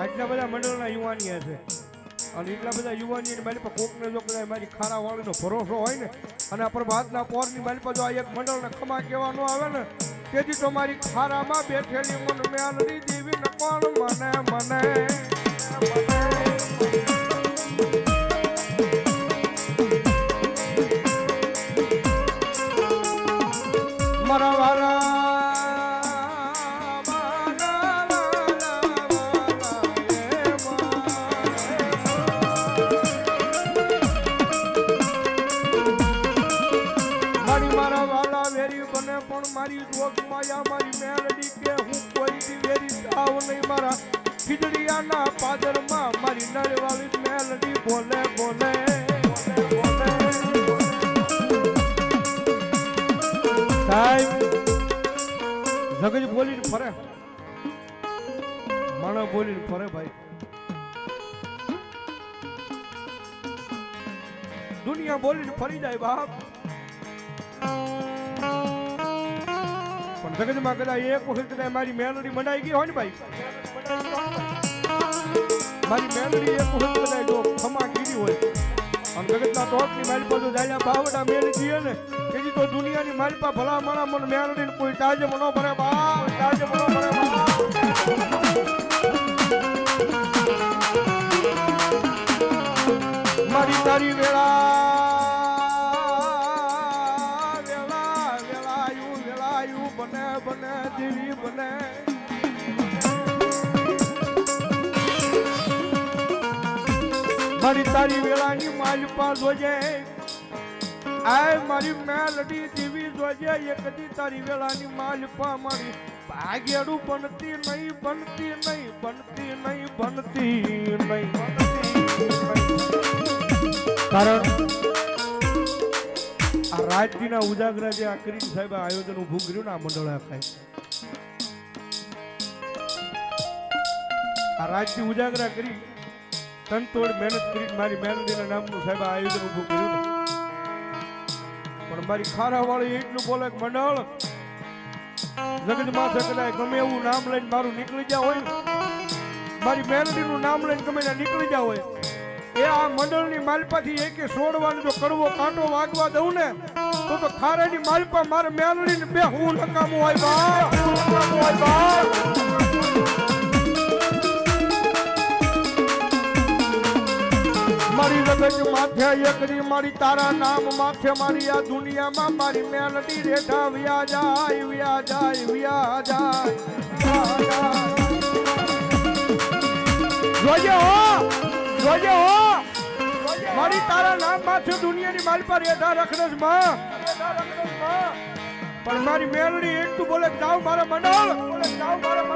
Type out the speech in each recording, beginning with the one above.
આટલા બધા મંડળના યુવાની છે. અને એટલા બધા યુવાની મારી પર કોકને જો કદાચ મારી ખારા વાળીનો ભરોસો હોય ને, અને પ્રભાતના પોરની મારી પર જો આ એક મંડળને ખમા કહેવાનો આવે ને, તેથી તો મારી ખારામાં બેઠેલી મન મેં દેવી ને કોણ મને મને. મારી રોગ માયા મારી મેલડી કે હું કોઈ દિવેરી સાવ નહીં મારા. ખીજડીયાના પાદરમાં મારી નળવાળી મેલડી બોલે બોલે જગજ બોલીને ફરે. માણસ બોલીને ફરે ભાઈ. દુનિયા બોલીને ફરી જાય બાપ. જગતમાં કદાચ એક વખત કદાચ મારી મેલડી મંડાઈ ગઈ હોય ને ભાઈ? મારી મેલડી એક વખત કદાચ જો ખમા કીધી હોય. આમ જગતના ટોપની મારી પાસે જાયા બાવડા મેળી ગયે ને તેથી તો દુનિયાની મારી પાસે ભલા મારા મન મેલડી કોઈ તાજે મનો ભરે. બા તાજે મનો ભરે. મારી તારી વેળાની માલપા જોજે આય મારી મેલડી દેવી જોજે એક દી તારી વેળાની માલપા મારી ભાગેડું બનતી નહીં બનતી નહીં બનતી નહીં બનતી નહીં. કારણ આ રાજ્યના ઉજાગરા જે આ કરી સાહેબ આયોજન ઊભું કર્યું ને આ મંડળ આખાય આ રાજ્ય ઉજાગરા કરી. તનતોડ મહેનત કરી મારી મહેનતીના નામનું સાહેબ આયોજન ઊભું કર્યું પણ મારી ખારા વાળી એટલું બોલે મંડળ જગત માથે કદાચ ગમે એવું નામ લઈને મારું નીકળી જાવ હોય ને, મારી મહેનતીનું નામ લઈને ગમે નીકળી જાય હોય, એ આ મંડળની માલપાથી એકે છોડવાનો જો કરવો કાંટો વાગવા દઉં ને, તો તો ખારાની માલપા મારે મેલડીને બે હું નકામું હોય બા નકામું હોય બા. મારી લગજ માથે એકડી મારી, તારા નામ માથે મારી, આ દુનિયામાં મારી મેલડી રેઠા વ્યા જાય વ્યા જાય વ્યા જાય. જોજે હો જોજે હો. મારી તારા નામ માથે દુનિયાની માલ પર રેઠા રખડસમાં. પણ મારી મેલડી એટલું બોલે જાવ મારા મંડળ. બોલે જાવ મારા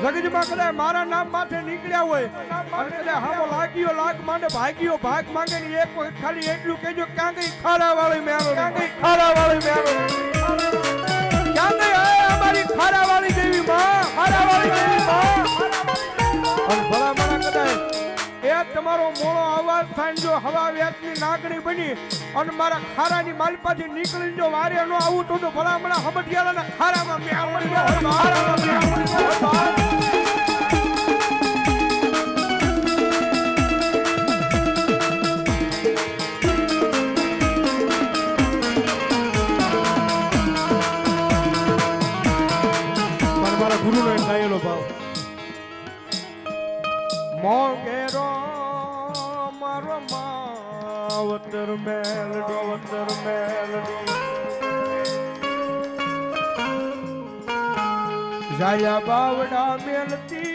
કદાચ મારા નામ માથે નીકળ્યા હોય અને કદાચ હામો લાગ્યો લાગ માંડે ભાગ્યો ભાગ માંગે ને એક વખત ખાલી એટલું કહેજો ક્યાં કઈ ખારા વાળી મેલો ક્યાં કઈ ખારા વાળી મેલો ક્યાં કઈ અમારી ખારા વાળી દેવી માં. ખારા વાળી દેવી માં. અને ભલા એ તમારો મોળો અવાજ થાય જો હવા વ્યાજની નાગણી બની અને મારા ખારાની માલપાથી નીકળી જો વારે નો આવું તો ભલામણા હમટિયાળાના ખારામાં મેળ પડી માવતર મેલડી વતર મેલડી. જાયા બાવડા મેલતી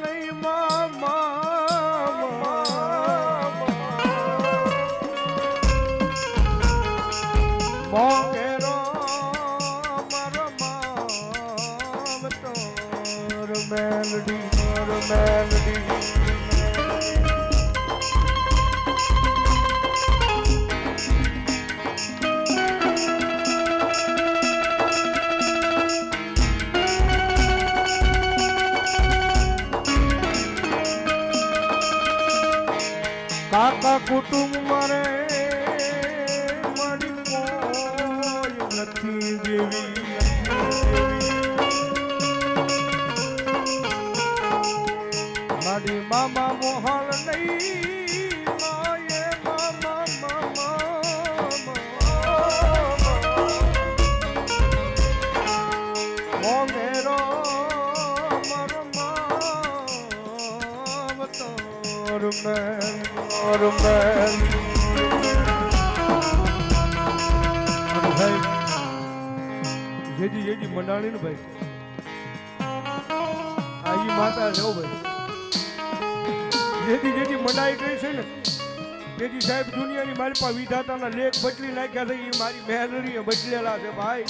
નહીં મામા મોંઘેરો મારો માવતર મેલડી મારો મેલડી. કુટુંબ મારે મારી કોઈ નથી દેવી નથી મામા મોહન નહીં મેલ મોર ભાઈ જેજી જેજી ભાઈ આ માતા છે ભાઈ જેથી મંડાઈ ગઈ છે ને તેથી સાહેબ દુનિયાની મારી પાસે વિધાતાના લેખ બદલી નાખ્યા છે એ મારી મહેરણીએ બદલેલા છે ભાઈ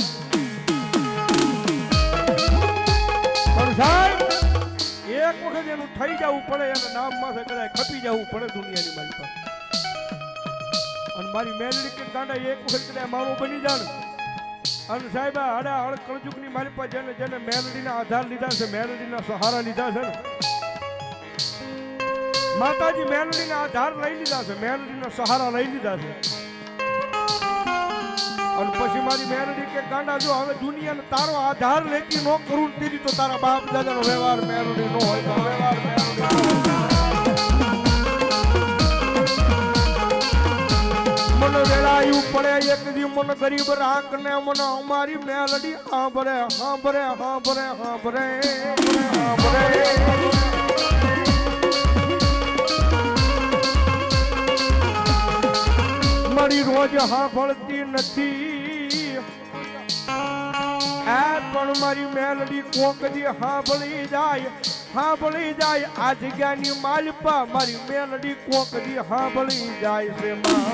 સાહેબ એક વખત એનું થઈ જવું પડે, એના નામ માથે કદાચ ખપી જવું પડે દુનિયાની મારી પાસે. અને મારી મેલડી કે ગાંડા એક વખત કદાચ મારું બની જાણ. અને સાહેબ હડા હળ કળજુગની મારી પાસે જેને જેને મેલડીના આધાર લીધા છે, મેલડીના સહારા લીધા છે ને. માતાજી મેલડીના આધાર લઈ લીધા છે, મેલડીના સહારા લઈ લીધા છે. અને પછી મારી મેરડી કે, ગાંડા, જો હવે દુનિયાને તારો આધાર લેતી નો કરું તેરી તો તારા બાપ દાદાનો વ્યવહાર મેલડી નો હોય વ્યવહાર મેરડી. મને વેળાયું પડે, એક દી મને ગરીબ રાખ મને અમારી મેલડી હાંભરે હાંભરે હાંભરે હાંભરે હાંભરે મારી રોજ હાંભળતી નથી આ પણ મારી મેલડી કોક દી હાંભળી જાય સાંભળી જાય. આ જગ્યાની માલપા મારી મેલડી કોક દી સાંભળી જાય છે. માં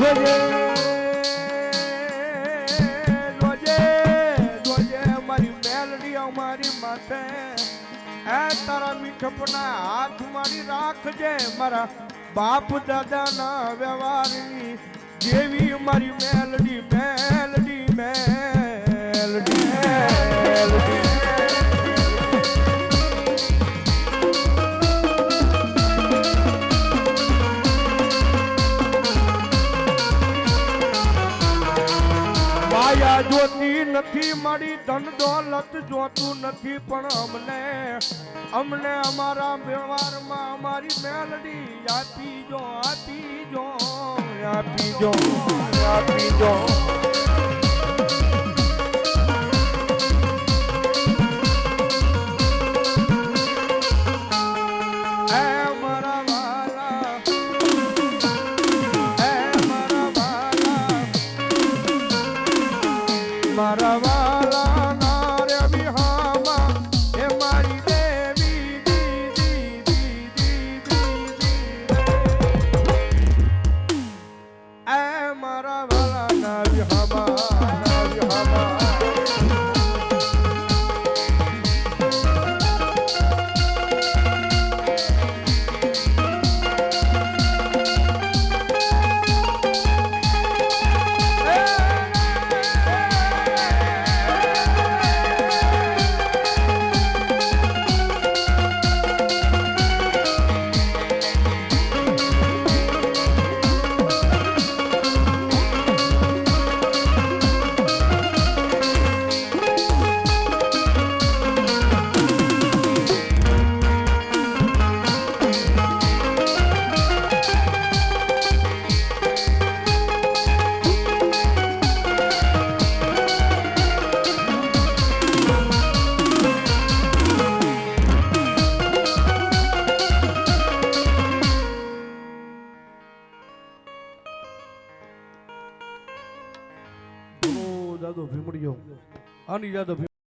જાય તારા મીઠપના હાથ મારી રાખજે. મારા બાપ દાદાના વ્યવહારની જેવી મારી મેલડી મેલડી મારી ધન દોલત જોતું નથી, પણ અમને અમને અમારા વ્યવહારમાં અમારી મેલડી આપી જો આપી જો આપી જો આપી જો બોલો દાદો